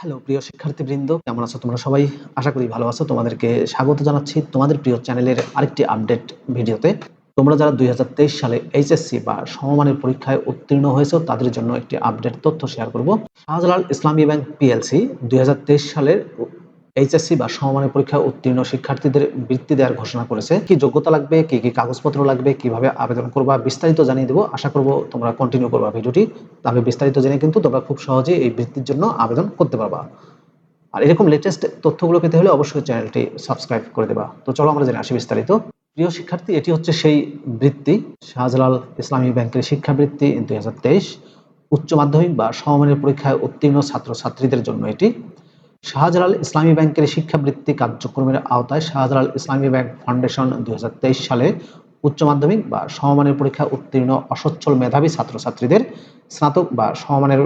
Hello, প্রিয় শিক্ষার্থীবৃন্দ, কেমন আছো তোমরা সবাই? আশা করি ভালো আছো। তোমাদেরকে স্বাগত জানাচ্ছি তোমাদের প্রিয় চ্যানেলের আরেকটি আপডেট ভিডিওতে। তোমরা যারা দুই হাজার তেইশ সালে এইচএসসি বা সমমানের পরীক্ষায় উত্তীর্ণ হয়েছো, তাদের জন্য একটি আপডেট তথ্য শেয়ার করব। শাহজালাল ইসলামী ব্যাংক পিএলসি দুই হাজার তেইশ সালের এইচএসসি বা সমমানের পরীক্ষায় উত্তীর্ণ শিক্ষার্থীদের বৃত্তি দেওয়ার ঘোষণা করেছে। কি যোগ্যতা লাগবে? কি কি কাগজপত্র লাগবে? কীভাবে আবেদন করবা? বিস্তারিত জানিয়ে দেবো। আশা করব তোমরা কন্টিনিউ করবা ভিডিওটি। তাহলে বিস্তারিত জেনে কিন্তু তোমরা খুব সহজেই এই বৃত্তির জন্য আবেদন করতে পারবা। আর এরকম লেটেস্ট তথ্যগুলো পেতে হলে অবশ্যই চ্যানেলটি সাবস্ক্রাইব করে দেবা। তো চলো আমরা জেনে আসি বিস্তারিত। প্রিয় শিক্ষার্থী, এটি হচ্ছে সেই বৃত্তি। শাহজালাল ইসলামী ব্যাংকের শিক্ষাবৃত্তি দুই হাজার তেইশ। উচ্চ মাধ্যমিক বা সমমানের পরীক্ষায় উত্তীর্ণ ছাত্রছাত্রীদের জন্য এটি। শাহজালাল ইসলামী ব্যাংকের শিক্ষাবৃত্তি কার্যক্রমের আওতায় শাহজালাল ইসলামী ব্যাংক ফাউন্ডেশন দুই হাজার তেইশ সালে উচ্চ মাধ্যমিক বা সমমানের পরীক্ষা উত্তীর্ণ অসচ্ছল মেধাবী ছাত্রছাত্রীদের স্নাতক বা সমমানের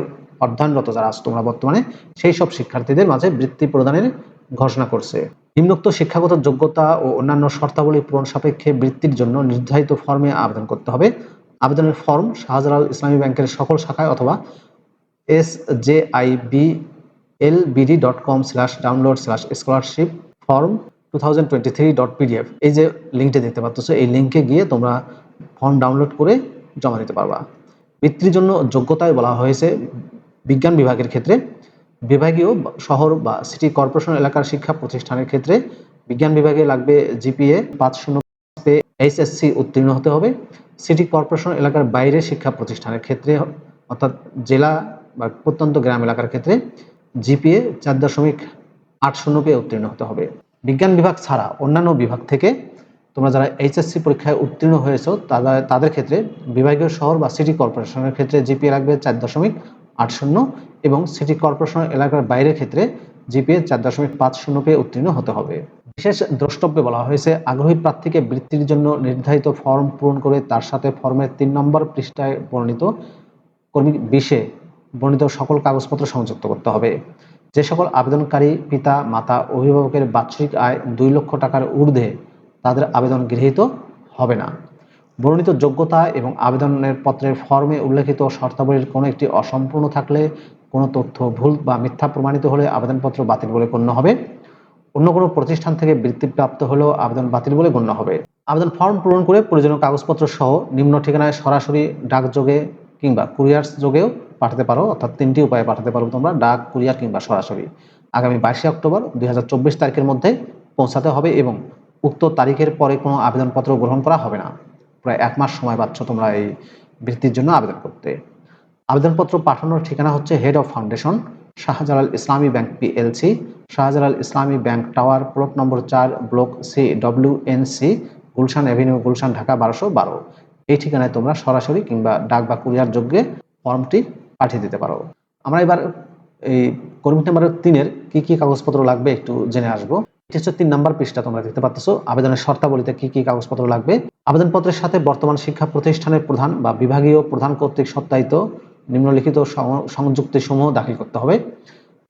অধ্যয়নরত যারা আছো তোমরা বর্তমানে, সেই সব শিক্ষার্থীদের মাঝে বৃত্তি প্রদানের ঘোষণা করছে। নিম্নোক্ত শিক্ষাগত যোগ্যতা ও অন্যান্য শর্তাবলী পূরণ সাপেক্ষে বৃত্তির জন্য নির্ধারিত ফর্মে আবেদন করতে হবে। আবেদনের ফর্ম শাহজালাল ইসলামী ব্যাংকের সকল শাখায় অথবা S J I B LBD dot com slash download slash scholarship form two thousand twenty three dot PDF এই যে লিঙ্কটি দেখতে পাচ্ছ, এই লিঙ্কে গিয়ে তোমরা ফর্ম ডাউনলোড করে জমা দিতে পারবা। বৃত্তির জন্য যোগ্যতায় বলা হয়েছে বিজ্ঞান বিভাগের ক্ষেত্রে। বিভাগীয় শহর বা সিটি কর্পোরেশন এলাকার শিক্ষা প্রতিষ্ঠানের ক্ষেত্রে বিজ্ঞান বিভাগে লাগবে জিপিএ পাঁচ শূন্য এইচএসসি উত্তীর্ণ হতে হবে। সিটি কর্পোরেশন এলাকার বাইরে শিক্ষা প্রতিষ্ঠানের ক্ষেত্রে, অর্থাৎ জেলা বা প্রত্যন্ত গ্রাম এলাকার ক্ষেত্রে জিপিএ চার দশমিক আট শূন্য পেয়ে উত্তীর্ণ হতে হবে। বিজ্ঞান বিভাগ ছাড়া অন্যান্য বিভাগ থেকে তোমরা যারা এইচএসসি পরীক্ষায় উত্তীর্ণ হয়েছো তাদের তাদের ক্ষেত্রে বিভাগীয় শহর বা সিটি কর্পোরেশনের ক্ষেত্রে জিপিএ লাগবে চার দশমিক আট শূন্য এবং সিটি কর্পোরেশন এলাকার বাইরের ক্ষেত্রে জিপিএ চার দশমিক পাঁচ শূন্য পেয়ে উত্তীর্ণ হতে হবে। বিশেষ দ্রষ্টব্যে বলা হয়েছে, আগ্রহী প্রার্থীকে বৃত্তির জন্য নির্ধারিত ফর্ম পূরণ করে তার সাথে ফর্মের তিন নম্বর পৃষ্ঠায় বর্ণিত কর্মী বিশে বর্ণিত সকল কাগজপত্র সংযুক্ত করতে হবে। যে সকল আবেদনকারী পিতা, মাতা, অভিভাবকের বাৎসরিক আয় দুই লক্ষ টাকার ঊর্ধ্বে তাদের আবেদন গৃহীত হবে না। বর্ণিত যোগ্যতা এবং আবেদনের পত্রের ফর্মে উল্লেখিত শর্তাবলীর কোনো একটি অসম্পূর্ণ থাকলে কোনো তথ্য ভুল বা মিথ্যা প্রমাণিত হলে আবেদনপত্র বাতিল বলে গণ্য হবে। অন্য কোনো প্রতিষ্ঠান থেকে বৃত্তিপ্রাপ্ত হলেও আবেদন বাতিল বলে গণ্য হবে। আবেদন ফর্ম পূরণ করে প্রয়োজনীয় কাগজপত্র সহ নিম্ন ঠিকানায় সরাসরি ডাকযোগে কিংবা কুরিয়ার্স যোগেও পাঠাতে পারো, অর্থাৎ তিনটি উপায়ে পাঠাতে পারো তোমরা, ডাক, কুরিয়ার কিংবা সরাসরি। আগামী বাইশে অক্টোবর দুই হাজার চব্বিশ তারিখের মধ্যে পৌঁছাতে হবে এবং উক্ত তারিখের পরে কোনো আবেদনপত্র গ্রহণ করা হবে না। প্রায় এক মাস সময় পাচ্ছ তোমরা এই বৃত্তির জন্য আবেদন করতে। আবেদনপত্র পাঠানোর ঠিকানা হচ্ছে head of foundation Shahjalal Islami bank PLC Shahjalal Islami bank tower plot number চার, block C W N C Gulshan avenue, Gulshan Dhaka বারোশো বারো। এই ঠিকানায় তোমরা সরাসরি কিংবা ডাক বা কুরিয়ার যোগ্যে ফর্মটি পাঠিয়ে দিতে পারো। আমরা এবার এই কর্মী নাম্বার তিনের কি কি কাগজপত্র লাগবে একটু জেনে আসব। এটি হচ্ছে তিন নাম্বার পৃষ্ঠা তোমরা দেখতে পাচ্ছ আবেদনের শর্তাবলীতে কি কি কাগজপত্র লাগবে? আবেদনপত্রের সাথে বর্তমান শিক্ষা প্রতিষ্ঠানের প্রধান বা বিভাগীয় প্রধান কর্তৃক সত্যায়িত নিম্নলিখিত সংযুক্তি সমূহ দাখিল করতে হবে।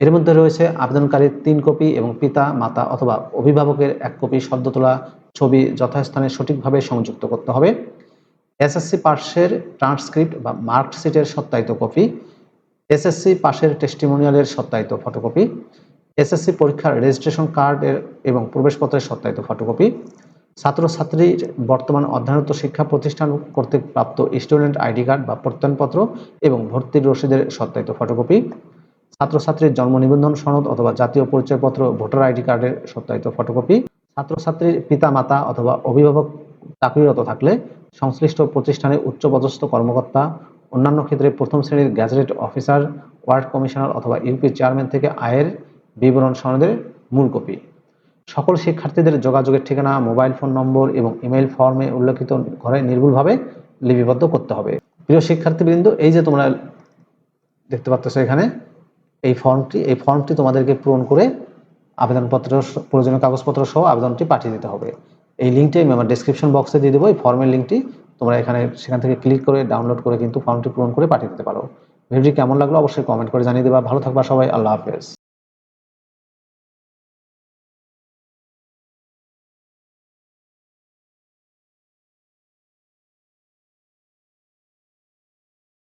এর মধ্যে রয়েছে আবেদনকারীর তিন কপি এবং পিতা, মাতা অথবা অভিভাবকের এক কপি সদ্য তোলা ছবি যথাস্থানে সঠিকভাবে সংযুক্ত করতে হবে। এসএসসি পাশের ট্রান্সক্রিপ্ট বা মার্কশিটের সত্যায়িত কপি এসএসসি পাশের টেস্টিমোনিয়ালের সত্যায়িত ফটোকপি এসএসসি পরীক্ষার রেজিস্ট্রেশন কার্ডের এবং প্রবেশপত্রের সত্যায়িত ফটোকপি ছাত্রছাত্রীর বর্তমান অধ্যয়নত শিক্ষা প্রতিষ্ঠান কর্তৃক প্রাপ্ত স্টুডেন্ট আইডি কার্ড বা প্রত্যয়নপত্র এবং ভর্তির রসিদের সত্যায়িত ফটোকপি ছাত্রছাত্রীর জন্ম নিবন্ধন সনদ অথবা জাতীয় পরিচয়পত্র, ভোটার আইডি কার্ডের সত্যায়িত ফটোকপি ছাত্রছাত্রীর পিতা মাতা অথবা অভিভাবক চাকরিরত থাকলে সংশ্লিষ্ট প্রতিষ্ঠানে উচ্চপদস্থ কর্মকর্তা, অন্যান্য ক্ষেত্রে প্রথম শ্রেণির গ্যাজেটেড অফিসার, ওয়ার্ড কমিশনার অথবা ইউপি চেয়ারম্যান থেকে আয়ের বিবরণ সনদের মূল কপি। সকল শিক্ষার্থীদের যোগাযোগের ঠিকানা, মোবাইল ফোন নম্বর এবং ইমেল ফর্মে উল্লেখিত ঘরে নির্ভুলভাবে লিপিবদ্ধ করতে হবে। প্রিয় শিক্ষার্থীবৃন্দ, এই যে তোমরা দেখতে পাচ্ছ এখানে, এই ফর্মটি এই ফর্মটি তোমাদেরকে পূরণ করে আবেদনপত্র প্রয়োজনীয় কাগজপত্র সহ আবেদনটি পাঠিয়ে দিতে হবে। এই লিঙ্কটি আমি আমার ডিসক্রিপশন বক্সে দিয়ে দেবো। এই ফর্মের লিঙ্কটি তোমরা এখানে সেখান থেকে ক্লিক করে ডাউনলোড করে কিন্তু ফর্মটি পূরণ করে পাঠিয়ে দিতে পারো। ভিডিওটি কেমন লাগল অবশ্যই কমেন্ট করে জানিয়ে দেবা। ভালো থাকবা সবাই। আল্লাহ হাফেজ।